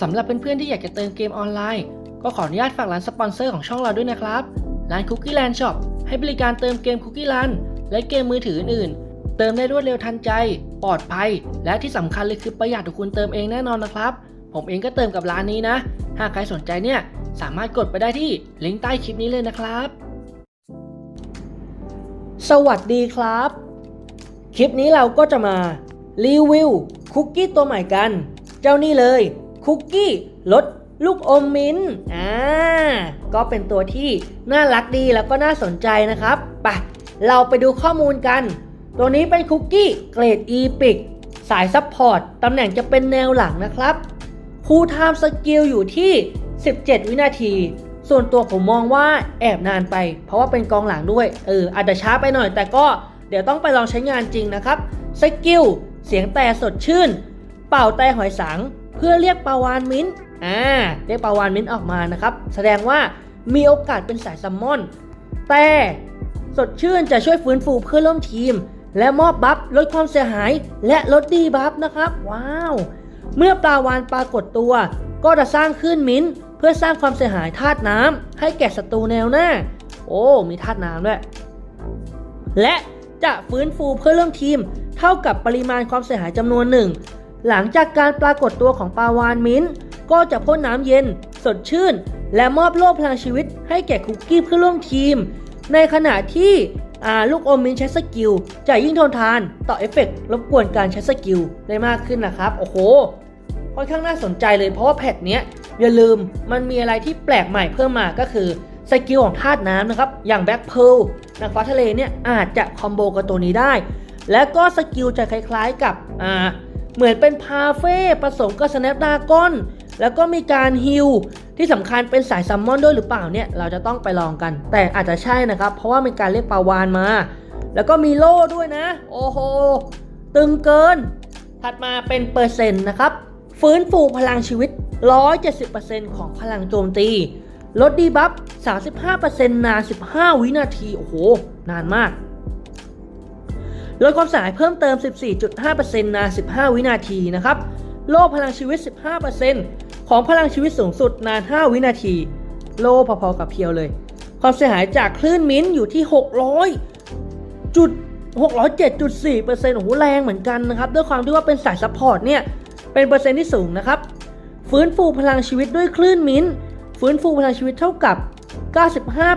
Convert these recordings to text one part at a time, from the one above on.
สำหรับเพื่อนๆที่อยากจะเติมเกมออนไลน์ ก็ขออนุญาตฝากร้านสปอนเซอร์ของช่องเราด้วยนะครับ ร้าน Cookie Land Shop ให้บริการเติมเกม Cookie Land และเกมมือถืออื่นๆ เติมได้รวดเร็วทันใจ ปลอดภัย และที่สำคัญเลยคือประหยัดกว่าคุณเติมเองแน่นอนนะครับ ผมเองก็เติมกับร้านนี้นะ หากใครสนใจเนี่ยสามารถกดไปได้ที่ลิงก์ใต้คลิปนี้เลยนะครับ สวัสดีครับ คลิปนี้เราก็จะมารีวิวคุกกี้ตัวใหม่กัน เจ้านี่เลย คุกกี้รสลูกอมมิ้นอ่า ก็เป็นตัวที่น่ารักดีแล้วก็น่าสนใจนะครับไปเราไปดูข้อมูลกัน ตัวนี้เป็นคุกกี้เกรด e p i c สายซัพพอร์ต ตำแหน่งจะเป็นแนวหลังนะครับ คูลไทม์สกิลอยู่ที่ 17 วินาที ส่วนตัวผมมองว่าแอบนานไป เพราะว่าเป็นกองหลังด้วย เออ อาจจะช้าไปหน่อย แต่ก็เดี๋ยวต้องไปลองใช้งานจริงนะครับ สกิล เสียงแต่สดชื่น เป่าแต่หอยสัง เพื่อเรียกปลาวานมิ้นท์อ่าเรียกปลาวานมิ้นท์ออกมานะครับ แสดงว่ามีโอกาสเป็นสายซัมมอน แต่สดชื่นจะช่วยฟื้นฟูเพื่อนร่วมทีม และมอบบัฟลดความเสียหายและลดดีบัฟนะครับ ว้าว เมื่อปลาวานปรากฏตัว ก็จะสร้างคลื่นมิ้นท์เพื่อสร้างความเสียหายธาตุน้ำให้แก่ศัตรูแนวหน้า โอ้ มีธาตุน้ำด้วย และจะฟื้นฟูเพื่อนร่มทีม เท่ากับปริมาณความเสียหายจำนวนหนึ่ง หลังจากการปรากฏตัวของปลาวานมิ้น ก็จะพ่นน้ำเย็น สดชื่น และมอบโล่พลังชีวิตให้แก่คุกกี้เพื่อร่วมทีม ในขณะที่ลูกอมมิ้นใช้สกิลจะยิ่งทนทานต่อเอฟเฟกต์รบกวนการใช้สกิลได้มากขึ้นนะครับ โอ้โหค่อนข้างน่าสนใจเลยเพราะว่าแพทเนี้ยอย่าลืมมันมีอะไรที่แปลกใหม่เพิ่มมาก็คือสกิลของธาตุน้ำนะครับ อย่างแบ็คเพลนางฟ้าทะเลเนี่ยอาจจะคอมโบกับตัวนี้ได้ และก็สกิลจะคล้ายๆกับอ่า เหมือนเป็นพาเฟ่ผสมกับสแนปดากอนแล้วก็มีการฮิลที่สำคัญเป็นสายซัมมอนด้วยหรือเปล่าเนี่ย เราจะต้องไปลองกัน แต่อาจจะใช่นะครับ เพราะว่ามีการเรียกปลาวานมา แล้วก็มีโล่ด้วยนะ โอ้โห ตึงเกิน ถัดมาเป็นเปอร์เซ็นต์นะครับ ฟื้นฟูพลังชีวิต 170%ของพลังโจมตี ลดดีบัฟ 35%นาน 15 วินาที โอ้โห นานมาก ลดความเสียหายเพิ่มเติม 14.5%นาน 15 วินาทีนะครับ โลพลังชีวิต 15%ของพลังชีวิตสูงสุดนาน 5 วินาที โลพอๆกับเพียวเลย ความเสียหายจากคลื่นมิ้นท์อยู่ที่ 600จุด607.4%โอ้โหแรงเหมือนกันนะครับ ด้วยความที่ว่าเป็นสายซัพพอร์ตเนี่ย เป็นเปอร์เซ็นต์ที่สูงนะครับ ฟื้นฟูพลังชีวิตด้วยคลื่นมิ้นท์ฟื้นฟูพลังชีวิตเท่ากับ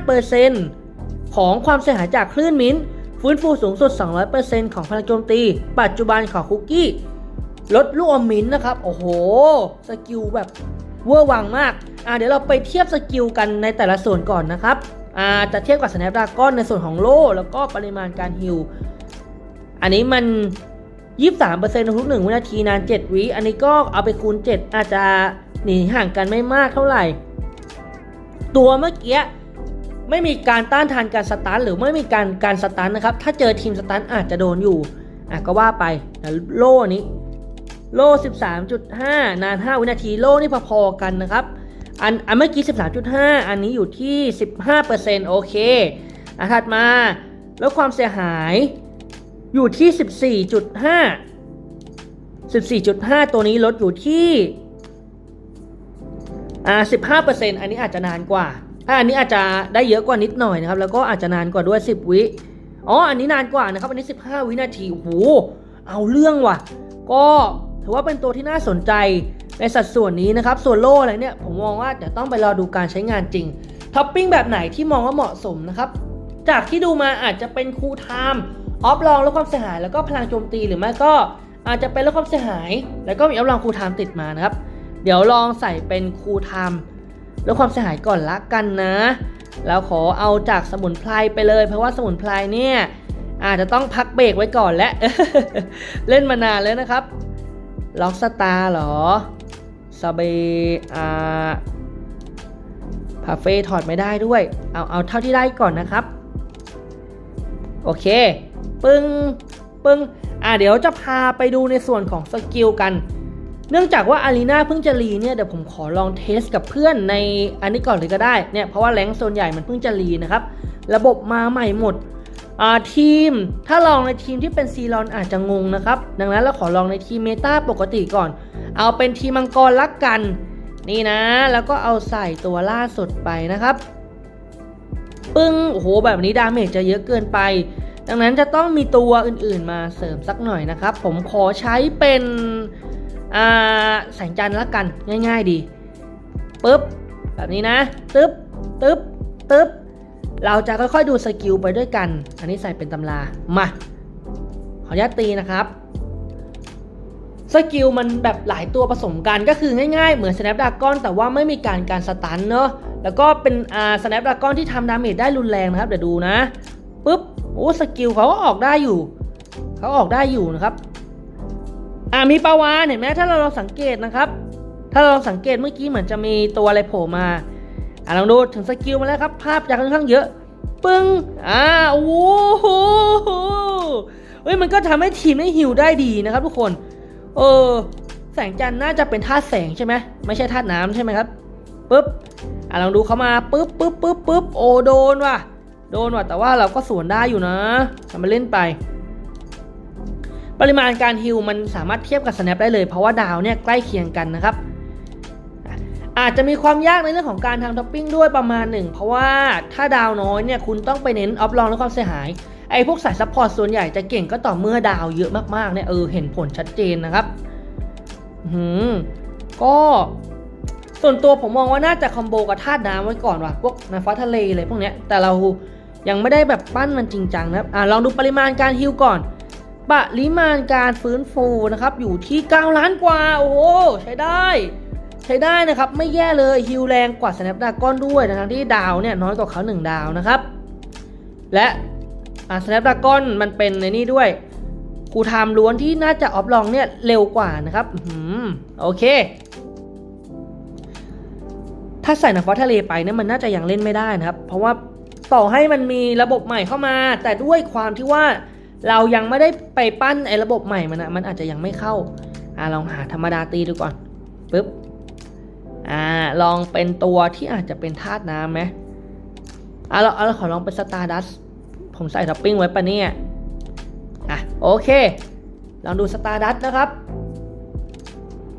95%ของความเสียหายจากคลื่นมิ้นท์ ฟื้นฟูสูงสุด 200%ของพลังโจมตี ปัจจุบันของคุกกี้ ลดลูกอมมินนะครับ โอ้โห สกิลแบบเวอร์วังมาก อ่าเดี๋ยวเราไปเทียบสกิลกันในแต่ละส่วนก่อนนะครับ อ่าจะเทียบกับ Snapdragon ในส่วนของโล่แล้วก็ปริมาณการฮิล อันนี้มัน 23%ในทุกหนึ่งวินาทีนาน 7 วิ อันนี้ก็เอาไปคูณ 7 อาจจะหนีห่างกันไม่มากเท่าไหร่ ตัวเมื่อกี้ ไม่มีการต้านทานการสตันหรือไม่มีการการสตันนะครับ ถ้าเจอทีมสตันอาจจะโดนอยู่อะก็ว่าไปแต่โล่นี้ โล่ 13.5 นาน 5 วินาที โล่นี่พอๆกันนะครับ อันอันเมื่อกี้ 13.5 อันนี้อยู่ที่ 15%โอเคอะถัดมาแล้วความเสียหายอยู่ที่ 14.5 14.5 ตัวนี้ลดอยู่ที่อ่า15%อันนี้อาจจะนานกว่า อันนี้อาจจะได้เยอะกว่านิดหน่อยนะครับ แล้วก็อาจจะนานกว่าด้วย 10 วิ อ๋อ อันนี้นานกว่านะครับ อันนี้ 15 วินาที โอ้โห เอาเรื่องว่ะ ก็ถือว่าเป็นตัวที่น่าสนใจในสัดส่วนนี้นะครับ ส่วนโล่อะไรเนี่ย ผมมองว่าเดี๋ยวต้องไปรอดูการใช้งานจริง ท็อปปิ้งแบบไหนที่มองว่าเหมาะสมนะครับ จากที่ดูมาอาจจะเป็นคูลไทม์ออฟลองลดความเสียหาย แล้วก็พลังโจมตีหรือไม่ก็อาจจะเป็นลดความเสียหาย แล้วก็มีออฟลองคูลไทม์ติดมานะครับ เดี๋ยวลองใส่เป็นคูลไทม์ ลดความเสียหายก่อนละกันนะแล้วขอเอาจากสมุนไพรไปเลย เพราะว่าสมุนไพรเนี่ยอาจจะต้องพักเบรกไว้ก่อนและเล่นมานานแล้วนะครับล็อกสตาร์หรอสเบอาพาเฟ่ถอดไม่ได้ด้วย เอาเอาเท่าที่ได้ก่อนนะครับ โอเค ปึ้งปึ้งอ่าเดี๋ยวจะพาไปดูในส่วนของสกิลกัน เนื่องจากว่าอารีนาเพิ่งจะรีเนี่ยเดี๋ยวผมขอลองเทสกับเพื่อนในอันนี้ก่อนเลยก็ได้เนี่ยเพราะว่าแรงโซนใหญ่มันเพิ่งจะรีนะครับระบบมาใหม่หมดทีมถ้าลองในทีมที่เป็นซีรอนอาจจะงงนะครับ ดังนั้นเราขอลองในทีมเมตาปกติก่อน เอาเป็นทีมมังกรลักกัน นี่นะ แล้วก็เอาใส่ตัวล่าสุดไปนะครับ ปึ้งโอ้โหแบบนี้ดาเมจจะเยอะเกินไป ดังนั้นจะต้องมีตัวอื่นๆมาเสริมสักหน่อยนะครับ ผมขอใช้เป็น แสงจันทร์ละกันง่าย ๆดีปึ๊บแบบนี้นะตึ๊บตึ๊บตึ๊บเราจะค่อยๆดูสกิลไปด้วยกัน อันนี้ใส่เป็นตำรามาขออนุญาตตีนะครับสกิลมันแบบหลายตัวผสมกันก็คือง่ายๆ เหมือน Snapdragon แต่ว่าไม่มีการการสตันเนอะแล้วก็เป็นอ่า Snapdragon ที่ทำดาเมจได้รุนแรงนะครับ เดี๋ยวดูนะปุ๊บโอ้สกิลเขาก็ออกได้อยู่ เขาออกได้อยู่นะครับ อ่ามีปลาวานเห็นไหมถ้าเราลองสังเกตนะครับ ถ้าเราลองสังเกตเมื่อกี้เหมือนจะมีตัวอะไรโผล่มาอ่าลองดูถึงสกิลมาแล้วครับภาพจะค่อนข้างเยอะ ปึ้งอ่าโอ้โหเฮ้ยมันก็ทำให้ทีมได้ฮิวได้ดีนะครับทุกคน เออแสงจันทร์น่าจะเป็นธาตุแสงใช่ไหมไม่ใช่ธาตุน้ำใช่ไหมครับปึ๊บอะลองดูเขามาปึ๊บปึ๊บปึ๊บปึ๊บโอโดนว่ะ โดนว่ะแต่ว่าเราก็สวนได้อยู่นะทำมาเล่นไป ปริมาณการฮิวมันสามารถเทียบกับ snap ได้เลย เพราะว่าดาวเนี่ยใกล้เคียงกันนะครับอาจจะมีความยากในเรื่องของการทำท็อปปิ้งด้วยประมาณหนึ่งเพราะว่าถ้าดาวน้อยเนี่ยคุณต้องไปเน้นออฟลองและความเสียหายไอ้พวกสายซัพพอร์ตส่วนใหญ่จะเก่งก็ต่อเมื่อดาวเยอะมากๆเนี่ยเออเห็นผลชัดเจนนะครับหืมก็ส่วนตัวผมมองว่าน่าจะคอมโบกับธาตุน้ำไว้ก่อนว่ะพวกนางฟ้าทะเลอะไรพวกเนี้ยแต่เรายังไม่ได้แบบปั้นมันจริงจังนะครับอ่าลองดูปริมาณการฮิวก่อน ปริมาณการฟื้นฟูนะครับอยู่ที่ 9 ล้านกว่า โอ้โห ใช้ได้ ใช้ได้นะครับ ไม่แย่เลยฮิวแรงกว่า Snapdragon ด้วยทั้งที่ดาวเนี่ยน้อยกว่าเขา 1 ดาวนะครับ และอ่า Snapdragon มันเป็นในนี่ด้วยครูทม์ล้วนที่น่าจะออฟลองเนี่ยเร็วกว่านะครับอื้อหือโอเค ถ้าใส่หนังฟ้าทะเลไปเนี่ยมันน่าจะยังเล่นไม่ได้นะครับ เพราะว่าต่อให้มันมีระบบใหม่เข้ามา แต่ด้วยความที่ว่า เรายังไม่ได้ไปปั้นไอ้ระบบใหม่มันนะมันอาจจะยังไม่เข้าอ่าลองหาธรรมดาตีดูก่อนปึ๊บอ่าลองเป็นตัวที่อาจจะเป็นธาตุน้ำไหมอ่าเราเราขอลองเป็นสตาร์ดัสผมใส่ท็อปปิ้งไว้ปะเนี่ยอะโอเค ลองดูสตาร์ดัสนะครับ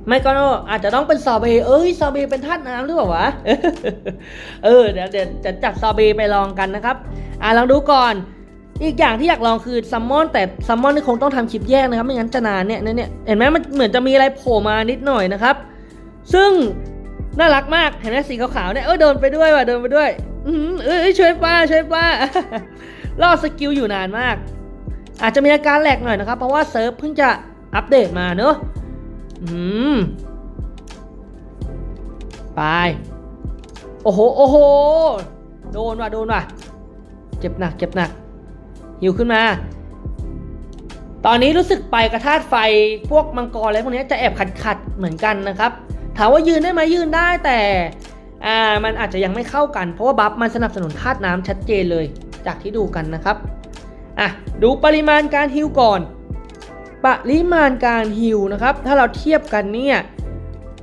ไม่ก็อาจจะต้องเป็นซอเบเอ้ยซอเบเป็นธาตุน้ำหรือเปล่าวะ เออเดี๋ยวเดี๋ยวจะจัดซอเบไปลองกันนะครับ อ่าลองดูก่อน อีกอย่างที่อยากลองคือซัมมอนแต่ซัมมอนนี่คงต้องทำคลิปแยกนะครับ ไม่งั้นจะนานเนี่ยเนี่ยเนี่ยเห็นไหมมันเหมือนจะมีอะไรโผล่มานิดหน่อยนะครับ ซึ่งน่ารักมากเห็นไหมสีขาวๆเนี่ยเออโดนไปด้วยว่ะโดนไปด้วย อือเออช่วยป้าช่วยป้ารอดสกิลอยู่นานมาก อาจจะมีอาการแหลกหน่อยนะครับ เพราะว่าเซิร์ฟเพิ่งจะอัปเดตมาเนอะอืมไปโอ้โหโอ้โหโดนว่ะโดนว่ะ เจ็บหนักเจ็บหนัก หิวขึ้นมา ตอนนี้รู้สึกไปกระธาตุไฟพวกมังกรอะไรพวกนี้จะแอบขัดขัดเหมือนกันนะครับ ถามว่ายืนได้ไหมยืนได้แต่อ่ามันอาจจะยังไม่เข้ากัน เพราะว่าบัฟมันสนับสนุนธาตุน้ำชัดเจนเลยจากที่ดูกันนะครับอะดูปริมาณการฮิวก่อน ปริมาณการฮิวนะครับ ถ้าเราเทียบกันเนี่ย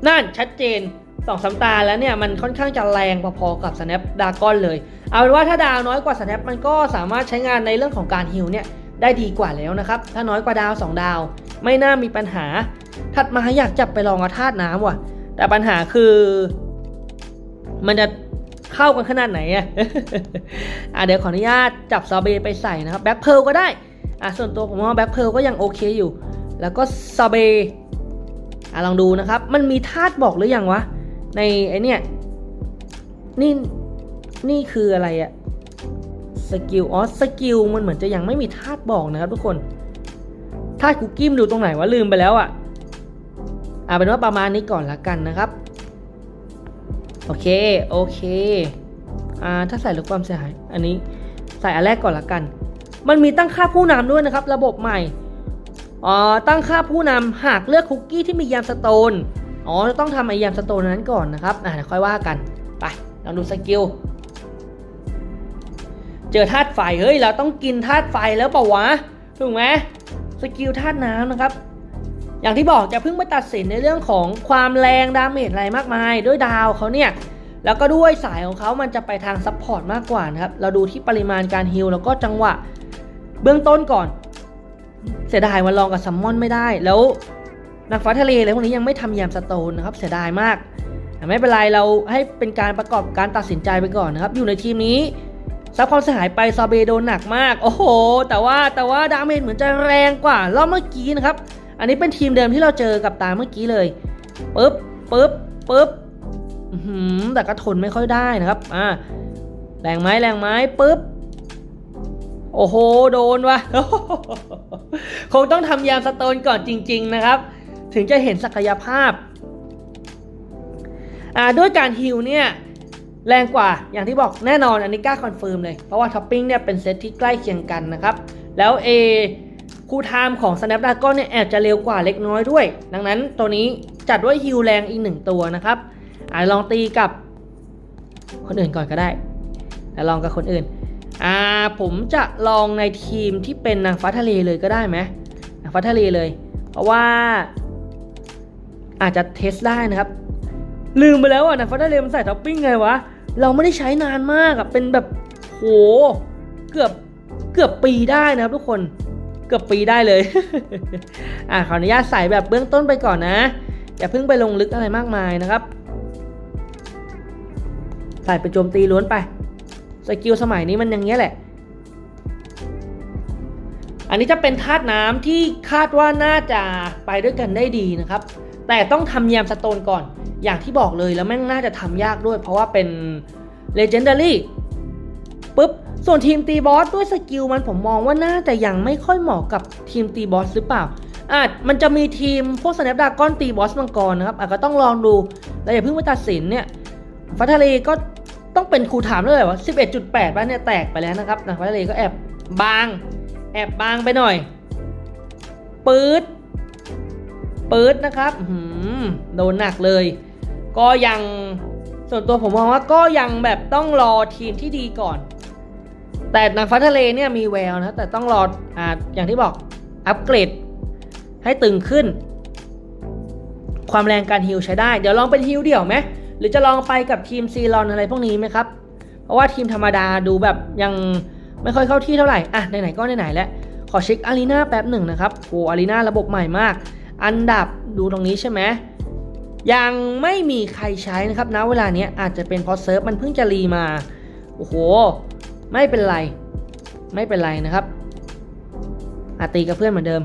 นั่นชัดเจนสองสามตาแล้วเนี่ยมันค่อนข้างจะแรงพอๆกับ Snap d r a g o n เลย เอาเป็นว่าถ้าดาวน้อยกว่า Snap มันก็สามารถใช้งานในเรื่องของการฮิวเนี่ยได้ดีกว่าแล้วนะครับ ถ้าน้อยกว่าดาว 2 ดาว ไม่น่ามีปัญหา ถัดมาอยากจับไปลองกับธาตุน้ำว่ะ แต่ปัญหาคือ มันจะเข้ากันขนาดไหนอะอะเดี๋ยวขออนุญาตจับซาเบไปใส่นะครับแบ็คเพลก็ได้อะส่วนตัวผมว่าแบ็คเพลก็ยังโอเคอยู่ แล้วก็ซาเบอะลองดูนะครับ มันมีธาตุบอกหรือยังวะ ในไอเนี่ยนี่ นี่คืออะไรอะสกิลอ๋อสกิลมันเหมือนจะยังไม่มีธาตุบอกนะครับทุกคนธาตุคุกกี้มันดูตรงไหนวะลืมไปแล้วอะอะเป็นว่าประมาณนี้ก่อนละกันนะครับ โอเคโอเคอ่าถ้าใส่ลดความเสียหาย อันนี้ใส่อันแรกก่อนละกัน มันมีตั้งค่าผู้นำด้วยนะครับ ระบบใหม่อ๋อตั้งค่าผู้นำหากเลือกคุกกี้ที่มียามสโตนอ๋อจะต้องทำไอยามสโตนนั้นก่อนนะครับอ่าค่อยว่ากันไปลองดูสกิล เจอธาตุไฟเฮ้ยเราต้องกินธาตุไฟแล้วเปล่าวะถูกไหมสกิลธาตุน้ำนะครับ อย่างที่บอกจะเพิ่งไปตัดสินในเรื่องของความแรงดาเมจอะไรมากมาย ด้วยดาวเขาเนี่ยแล้วก็ด้วยสายของเขามันจะไปทางซัพพอร์ตมากกว่านะครับ เราดูที่ปริมาณการฮิลแล้วก็จังหวะเบื้องต้นก่อน เสียดายมาลองกับซัมมอนไม่ได้ แล้วนางฟ้าทะเลอะไรพวกนี้ยังไม่ทำแยมสโตนนะครับ เสียดายมาก ไม่เป็นไรเราให้เป็นการประกอบการตัดสินใจไปก่อนนะครับ อยู่ในทีมนี้ ซับความเสียหายไปซาเบโดนหนักมาก โอ้โห แต่ว่าแต่ว่าดาเมจเหมือนจะแรงกว่ารอบเมื่อกี้นะครับ อันนี้เป็นทีมเดิมที่เราเจอกับตาเมื่อกี้เลยปึ๊บปึ๊บปึ๊บแต่ก็ทนไม่ค่อยได้นะครับ อ่า แรงไหมแรงไหมปึ๊บ โอ้โห โดนวะคงต้องทำยามสโตนก่อนจริง ๆ นะครับ ถึงจะเห็นศักยภาพ อ่า ด้วยการฮิลเนี่ย แรงกว่าอย่างที่บอกแน่นอนอันนี้กล้าคอนเฟิร์มเลย เพราะว่าท็อปปิ้งเนี่ยเป็นเซตที่ใกล้เคียงกันนะครับ แล้ว A คูลไทม์ของ Snapdragon เนี่ยแอบจะเร็วกว่าเล็กน้อยด้วย ดังนั้นตัวนี้จัดด้วยฮิลแรงอีกหนึ่งตัวนะครับอาลองตีกับคนอื่นก่อนก็ได้แล้วลองกับคนอื่น อ่าผมจะลองในทีมที่เป็นนางฟ้าทะเลเลยก็ได้ไหมนางฟ้าทะเลเลย เพราะว่าอาจจะเทสได้นะครับ ลืมไปแล้วอะนางฟ้าทะเลมันใส่ท็อปปิ้งไงวะ เราไม่ได้ใช้นานมากอะเป็นแบบโหเกือบเกือบปีได้นะครับทุกคนเกือบปีได้เลย อ่าขออนุญาตใส่แบบเบื้องต้นไปก่อนนะ อย่าเพิ่งไปลงลึกอะไรมากมายนะครับ ใส่ไปโจมตีล้วนไป สกิลสมัยนี้มันอย่างเงี้ยแหละ อันนี้จะเป็นธาตุน้ำที่คาดว่าน่าจะไปด้วยกันได้ดีนะครับ แต่ต้องทำแยมสโตนก่อน อย่างที่บอกเลยแล้วแม่งน่าจะทำยากด้วย เพราะว่าเป็น Legendary ปุ๊บ ส่วนทีมตีบอสด้วยสกิลมันผมมองว่าน่าจะยังไม่ค่อยเหมาะกับทีมตีบอสหรือเปล่าอาจมันจะมีทีมพวกสแนปดากอนตีบอสมังกรนะครับอาจก็ต้องลองดูแล้วอย่าเพิ่งไปตัดสินเนี่ยฟ้าทเลก็ต้องเป็นครูถามเลยว่า 11.8บ้านเนี่ยแตกไปแล้วนะครับนะฟ้าทเลก็แอบบาง แอบบางไปหน่อย ปื๊ดปื๊ดนะครับหือโดนหนักเลย ก็ยังส่วนตัวผมมองว่าก็ยังแบบต้องรอทีมที่ดีก่อน แต่นางฟ้าทะเลเนี่ยมีแววนะ แต่ต้องรออ่าอย่างที่บอกอัปเกรดให้ตึงขึ้น ความแรงการฮิลใช้ได้ เดี๋ยวลองเป็นฮิลเดี่ยวไหมหรือจะลองไปกับทีมซีรอนอะไรพวกนี้ไหมครับ เพราะว่าทีมธรรมดาดูแบบยังไม่ค่อยเข้าที่เท่าไหร่ อะ ไหนๆ ก็ไหนๆ แล้ว ขอเช็คอารีนาแป๊บหนึ่งนะครับ โอ้อารีนาระบบใหม่มาก อันดับดูตรงนี้ใช่ไหม ยังไม่มีใครใช้นะครับณเวลาเนี้ยอาจจะเป็นเพราะเซิร์ฟมันเพิ่งจะรีมา โอ้โห ไม่เป็นไร ไม่เป็นไรนะครับอาตีกับเพื่อนเหมือนเดิม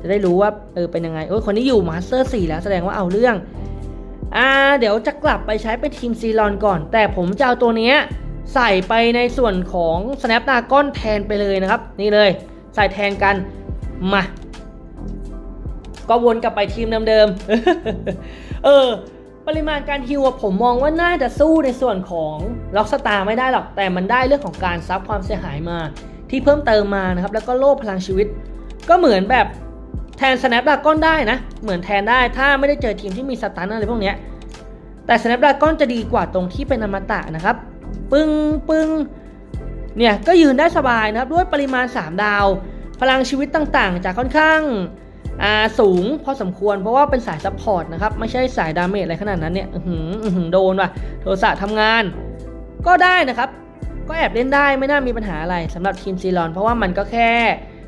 จะได้รู้ว่าเออเป็นยังไงโอ้ยคนนี้อยู่มาสเตอร์4แล้วแสดงว่าเอาเรื่องอ่าเดี๋ยวจะกลับไปใช้เป็นทีมซีรอนก่อน แต่ผมจะเอาตัวเนี้ยใส่ไปในส่วนของ Snapdragon แทนไปเลยนะครับ นี่เลย ใส่แทนกันมา ก็วนกลับไปทีมเดิมๆ เออ ปริมาณการฮิวผมมองว่าน่าจะสู้ในส่วนของล็อกสตาร์ไม่ได้หรอก แต่มันได้เรื่องของการซับความเสียหายมา ที่เพิ่มเติมมานะครับ แล้วก็โล่พลังชีวิต ก็เหมือนแบบแทน Snapdragon ได้นะ เหมือนแทนได้ถ้าไม่ได้เจอทีมที่มีสตันอะไรพวกเนี้ย แต่ Snapdragon จะดีกว่าตรงที่เป็นอมตะนะครับ ปึ้งปึ้งเนี่ยก็ยืนได้สบายนะครับ ด้วยปริมาณ 3 ดาว พลังชีวิตต่างๆ จะค่อนข้าง สูงพอสมควรเพราะว่าเป็นสายซัพพอร์ตนะครับ ไม่ใช่สายดาเมจอะไรขนาดนั้นเนี่ยหืหโดนว่ะโทรศัพท์ทำงาน ก็ได้นะครับ ก็แอบเล่นได้ไม่น่ามีปัญหาอะไรสำหรับทีมซีรอน เพราะว่ามันก็แค่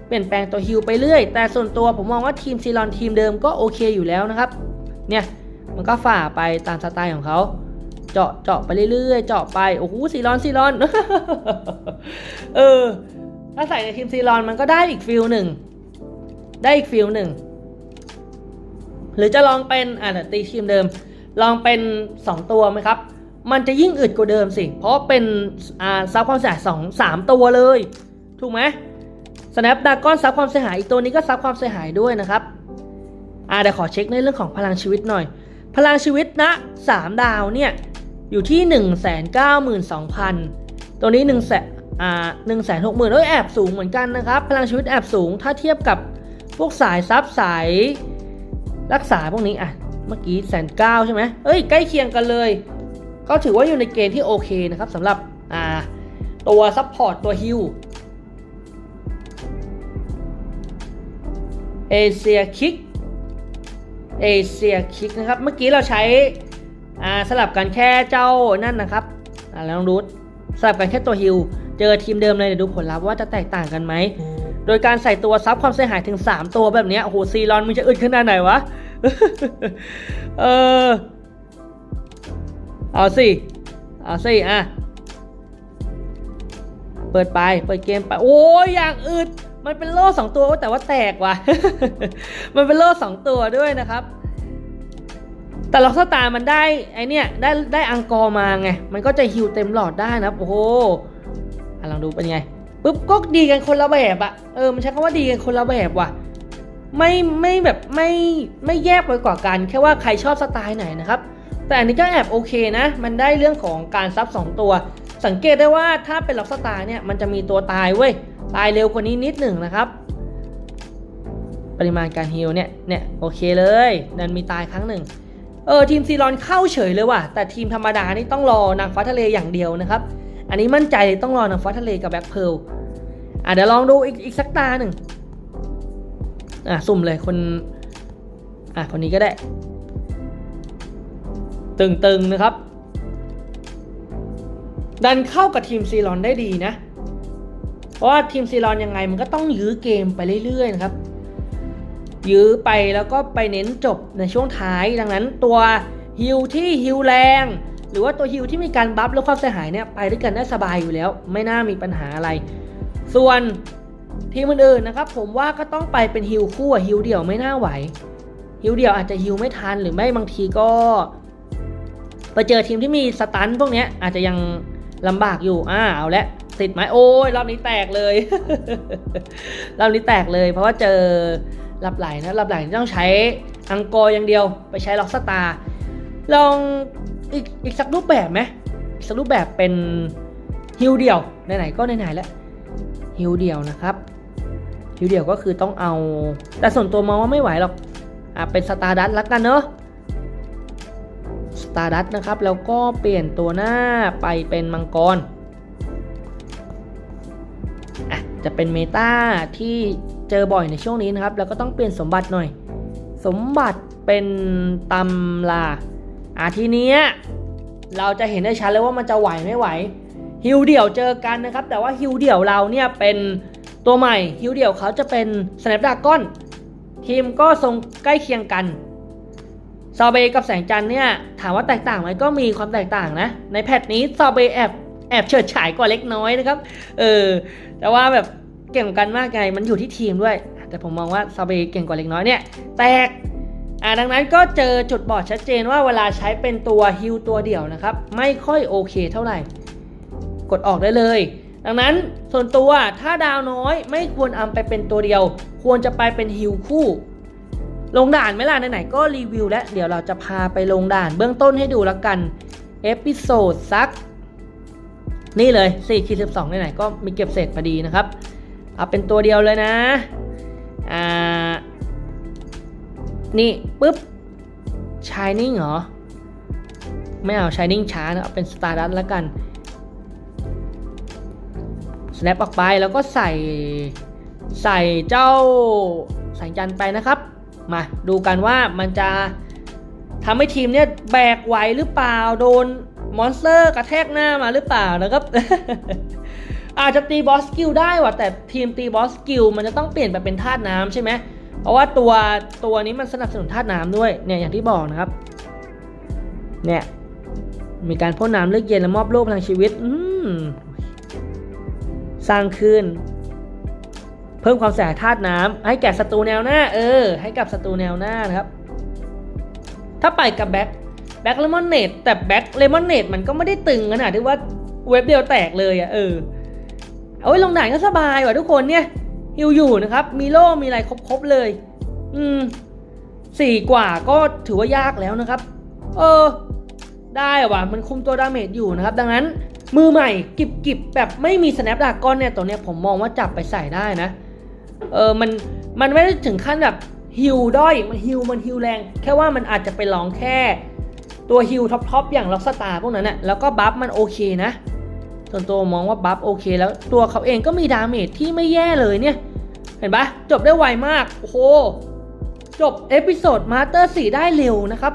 เปลี่ยนแปลงตัวฮิลไปเรื่อย แต่ส่วนตัวผมมองว่าทีมซีรอนทีมเดิมก็โอเคอยู่แล้วนะครับ เนี่ยมันก็ฝ่าไปตามสไตล์ของเขาเจาะเจาะไปเรื่อยๆ เจาะไป โอ้โหซีรอนซีรอน เออ ถ้าใส่ในทีมซีรอนมันก็ได้อีกฟิลหนึ่ง ได้อีกฟิลหนึ่ง หรือจะลองเป็นอ่าเดี๋ยวตีทีมเดิม ลองเป็น 2 ตัวไหมครับ มันจะยิ่งอึดกว่าเดิมสิ เพราะเป็นอ่าซับความเสียหายสองสามตัวเลย ถูกไหม Snapdragon ซับความเสียหายอีกตัวนี้ก็ซับความเสียหายด้วยนะครับอ่าเดี๋ยวขอเช็คในเรื่องของพลังชีวิตหน่อย พลังชีวิตนะ3ดาวเนี่ยอยู่ที่ 1 9 2 0 0 0 ตัวนี้1นึ่งแสนอ่าหนึ่งแสนหกหมื่นเอ้ยแอบสูงเหมือนกันนะครับ พลังชีวิตแอบสูงถ้าเทียบกับ วกสายซับสายรักษาพวกนี้อะเมื่อกี้แสนเก้าใช่ไหมเอ้ยใกล้เคียงกันเลย ก็ถือว่าอยู่ในเกณฑ์ที่โอเคนะครับสำหรับอ่าตัวซัพพอร์ตตัวฮิลเอเชียคิกเอเชียคิกนะครับ เมื่อกี้เราใช้อ่าสลับกันแค่เจ้านั่นนะครับอ่าแล้วลองดูสลับกันแค่ตัวฮิลเจอทีมเดิมเลยเดี๋ยวดูผลลัพธ์ว่าจะแตกต่างกันไหม โดยการใส่ตัวซับความเสียหายถึง 3 ตัวแบบนี้โอ้โหซีรอนมึงจะอึดขนาดไหนวะ เออ เอาสิ เอาสิ อะ เปิดไป เปิดเกมไป โอ้ยอย่างอึด มันเป็นโล่สองตัวแต่ว่าแตกว่ะ มันเป็นโล่สองตัวด้วยนะครับแต่ล็อกสตาร์มันได้ไอเนี่ยได้ได้อังกอร์มาไง มันก็จะฮิวเต็มหลอดได้นะโอ้โหลองดูเป็นไง ปุ๊บก็ดีกันคนละแบบอะเออมันใช้คำว่าดีกันคนละแบบว่ะไม่ไม่แบบไม่ไม่แยกไปกว่ากัน แค่ว่าใครชอบสไตล์ไหนนะครับ แต่อันนี้ก็แอบโอเคนะ มันได้เรื่องของการซับสองตัว สังเกตได้ว่าถ้าเป็นล็อกสไตาร์เนี่ยมันจะมีตัวตายเว้ยตายเร็วกว่านี้นิดหนึ่งนะครับ ปริมาณการฮิลเนี่ยเนี่ยโอเคเลยนันมีตายครั้งหนึ่งเออทีมซีรอนเข้าเฉยเลยว่ะแต่ทีมธรรมดานี่ต้องรอนางฟ้าทะเลอย่างเดียวนะครับ อันนี้มั่นใจต้องรอนางฟ้าทะเลกับแบ็คเพลอะเดี๋ยวลองดูอีกอีกสักตาหนึ่งอะสุ่มเลยคน อะคนนี้ก็ได้ ตึงๆนะครับ ดันเข้ากับทีมซีรอนได้ดีนะ เพราะว่าทีมซีรอนยังไงมันก็ต้องยื้อเกมไปเรื่อยๆนะครับ ยื้อไปแล้วก็ไปเน้นจบในช่วงท้ายดังนั้นตัวฮิลที่ฮิลแรง หรือว่าตัวฮิลที่มีการบัฟและความเสียหายเนี่ยไปด้วยกันได้สบายอยู่แล้ว ไม่น่ามีปัญหาอะไร ส่วนทีมอื่นๆนะครับ ผมว่าก็ต้องไปเป็นฮิลคู่ฮิลเดี่ยวไม่น่าไหวฮิลเดี่ยวอาจจะฮิลไม่ทันหรือไม่บางทีก็ ไปเจอทีมที่มีสตันพวกเนี้ยอาจจะยังลำบากอยู่อ่าเอาละติดไหมโอ้ยรอบนี้แตกเลย รอบนี้แตกเลย เพราะว่าเจอหลับไหลนะหลับไหลต้องใช้อังกอร์อย่างเดียว ไปใช้ล็อกสตาร์ลอง อีกอีกสักรูปแบบไหมอีกสักรูปแบบเป็นฮิลเดี่ยวไหนๆก็ไหนๆแล้วฮิลเดี่ยวนะครับฮิลเดี่ยวก็คือต้องเอา แต่ส่วนตัวมองว่าไม่ไหวหรอกอะเป็นสตาร์ดัตแล้วกันเนอะสตาร์ดัตนะครับแล้วก็เปลี่ยนตัวหน้าไปเป็นมังกรอะจะเป็นเมตาที่เจอบ่อยในช่วงนี้นะครับ แล้วก็ต้องเปลี่ยนสมบัติหน่อย สมบัติเป็นตำลา อะทีเนี้ยเราจะเห็นได้ชัดเลยว่ามันจะไหวไม่ไหว ฮิวเดี่ยวเจอกันนะครับ แต่ว่าฮิวเดี่ยวเราเนี่ยเป็นตัวใหม่ฮิวเดี่ยวเขาจะเป็น Snapdragon ทีมก็ทรงใกล้เคียงกันซอเบกับแสงจันเนี่ยถามว่าแตกต่างไหมก็มีความแตกต่างนะ ในแพทนี้ซอเบแอบแอบเฉิดฉายกว่าเล็กน้อยนะครับ เออ แต่ว่าแบบเก่งกันมากไง มันอยู่ที่ทีมด้วย แต่ผมมองว่าซอเบเก่งกว่าเล็กน้อยเนี่ย แตก อ่าดังนั้นก็เจอจุดบอดชัดเจนว่าเวลาใช้เป็นตัวฮิลตัวเดี่ยวนะครับ ไม่ค่อยโอเคเท่าไหร่ กดออกได้เลย ดังนั้นส่วนตัวถ้าดาวน้อยไม่ควรเอาไปเป็นตัวเดียว ควรจะไปเป็นฮิลคู่ ลงด่านไหม่ล่ะไหนๆก็รีวิวแล้วเดี๋ยวเราจะพาไปลงด่านเบื้องต้นให้ดูแล้วกันเอพิโซดซักนี่เลย4คี12ไหนๆก็มีเก็บเศษพอดีนะครับ เอาเป็นตัวเดียวเลยนะ อ่า นี่ปุ๊บ Shining เหรอ ไม่เอา Shining ช้านะเอาเป็น Stardust แล้วกัน snap ออกไปแล้วก็ใส่ใส่เจ้าแสงจันไปนะครับ มาดูกันว่ามันจะทำให้ทีมเนี่ยแบกไหวหรือเปล่าโดนมอนสเตอร์กระแทกหน้ามาหรือเปล่านะครับ อาจจะตีบอสกิลได้ว่ะแต่ทีมตีบอสกิลมันจะต้องเปลี่ยนไปเป็นธาตุน้ำใช่ไหม เพราะว่าตัวตัวนี้มันสนับสนุนธาตุน้ำด้วยเนี่ยอย่างที่บอกนะครับ เนี่ยมีการพ่นน้ำเลือกเย็นและมอบโลกพลังชีวิตสร้างขึ้น เพิ่มความเสียหายธาตุน้ำให้แก่ศัตรูแนวหน้า เออ ให้กับศัตรูแนวหน้านะครับ ถ้าไปกับแบ็คแบ็คเลมอนเนตแต่แบ็คเลมอนเนตมันก็ไม่ได้ตึงขนาดที่ว่าเว็บเดียวแตกเลยอะ่ะเออเอาไว้ลงด่านก็สบายว่ะทุกคนเนี่ย ฮิวอยู่นะครับ มีโล่มีอะไรครบๆเลย อืมสี่กว่าก็ถือว่ายากแล้วนะครับ เออ ได้ว่ะมันคุมตัวดาเมจอยู่นะครับ ดังนั้น มือใหม่กิบกิบแบบไม่มีสแนปดากอนเนี่ยตัวเนี้ยผมมองว่าจับไปใส่ได้นะ เออมันมันไม่ได้ถึงขั้นแบบฮิลด้อยมันฮิลมันฮิลแรง แค่ว่ามันอาจจะไปลองแค่ ตัวฮิลท็อปๆอย่างล็อกสตาร์พวกนั้นนะแล้วก็บัฟมันโอเคนะ ส่วนตัวมองว่าบัฟโอเคแล้วตัวเขาเองก็มีดาเมจที่ไม่แย่เลยเนี่ย เห็นปะจบได้ไวมาก โอ้โห จบเอพิโซดมาสเตอร์สี่ได้เร็วนะครับ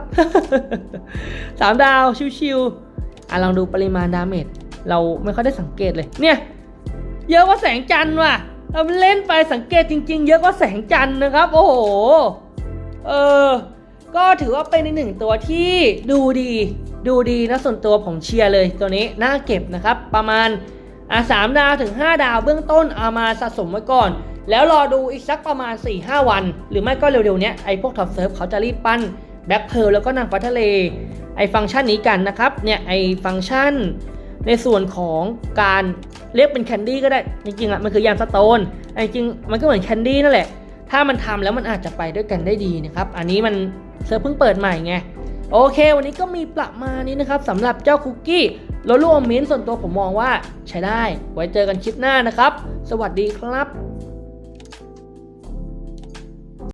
สามดาว ชิวๆอะลองดูปริมาณดาเมจเราไม่ค่อยได้สังเกตเลยเนี่ยเยอะกว่าแสงจันทร์ว่ะททำเล่นไปสังเกตจริง ๆ เยอะกว่าแสงจันทร์นะครับ โอ้โห เออ ก็ถือว่าเป็นหนึ่งตัวที่ดูดี ดูดีนะส่วนตัวผมเชียร์เลยตัวนี้น่าเก็บนะครับ ประมาณอะสามดาวถึง 5 ดาวเบื้องต้นเอามาสะสมไว้ก่อน แล้วรอดูอีกสักประมาณ 4-5 วัน หรือไม่ก็เร็วๆเนี้ยไอ้พวกท็อปเซิร์ฟเขาจะรีบปั้นแบ็คเพลแล้วก็นางฟ้าทะเล ไอ้ฟังก์ชันนี้กันนะครับเนี่ยไอ้ฟังก์ชัน ในส่วนของการเรียกเป็นแคนดี้ก็ได้ จริงๆอะมันคือยามสโตนแต่จริงมันก็เหมือนแคนดี้นั่นแหละ ถ้ามันทำแล้วมันอาจจะไปด้วยกันได้ดีนะครับอันนี้มันเซิร์ฟเพิ่งเปิดใหม่ไง โอเค วันนี้ก็มีประมาณนี้นะครับสำหรับเจ้าคุกกี้โลลูอมมินส่วนตัวผมมองว่าใช้ได้ ไว้เจอกันคลิปหน้านะครับ สวัสดีครับ